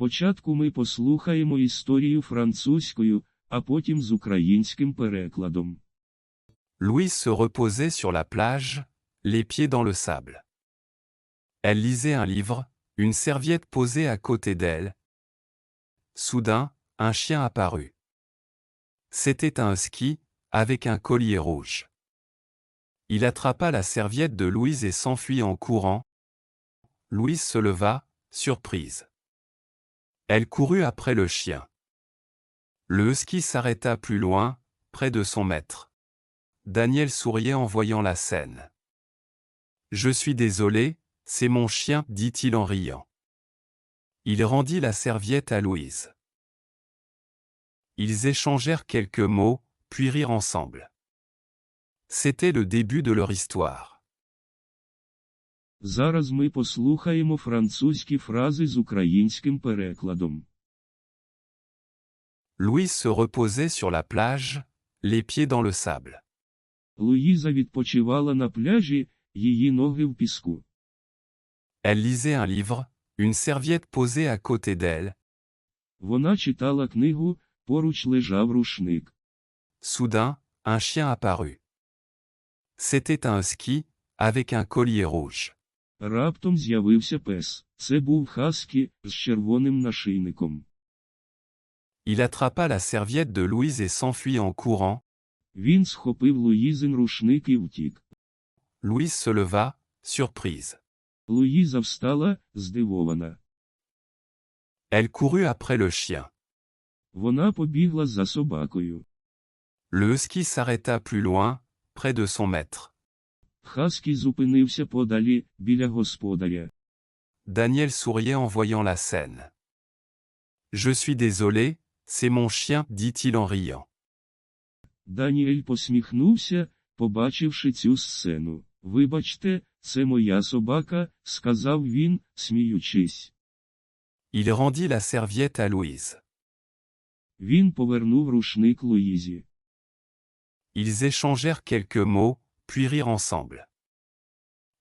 Спочатку ми послухаємо історію французькою, а потім з українським перекладом. Louise se reposait sur la plage, les pieds dans le sable. Elle lisait un livre, une serviette posée à côté d'elle. Soudain, un chien apparut. C'était un husky, avec un collier rouge. Il attrapa la serviette de Louise et s'enfuit en courant. Louise se leva, surprise. Elle courut après le chien. Le husky s'arrêta plus loin, près de son maître. Daniel souriait en voyant la scène. Je suis désolé, c'est mon chien, dit-il en riant. Il rendit la serviette à Louise. Ils échangèrent quelques mots, puis rirent ensemble. C'était le début de leur histoire. Зараз ми послухаємо французькі фрази з українським перекладом. Louise se reposait sur la plage, les pieds dans le sable. Луїза відпочивала на пляжі, її ноги в піску. Elle lisait un livre, une serviette posée à côté d'elle. Вона читала книгу, поруч лежав рушник. Soudain, un chien apparut. C'était un husky, avec un collier rouge. Раптом з'явився пес. Це був хаскі з червоним нашийником. Il attrapa la serviette de Louise et s'enfuit en courant. Він схопив Луїзин рушник і втік. Louise se leva, surprise. Луїза встала, здивована. Elle courut après le chien. Вона побігла за собакою. Le husky s'arrêta plus loin, près de son maître. Хаскі зупинився подалі, біля господаря. Daniel souriait en voyant la scène. Je suis désolé, c'est mon chien, dit-il en riant. Даніель посміхнувся, побачивши цю сцену. Вибачте, це моя собака, сказав він, сміючись. Il rendit la serviette à Louise. Він повернув рушник Луїзі. Ils échangèrent quelques mots, puis rire ensemble.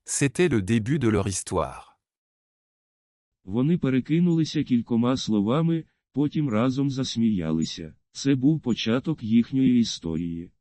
C'était le début de leur histoire. Вони перекинулися кількома словами, потім разом засміялися. Це був початок їхньої історії.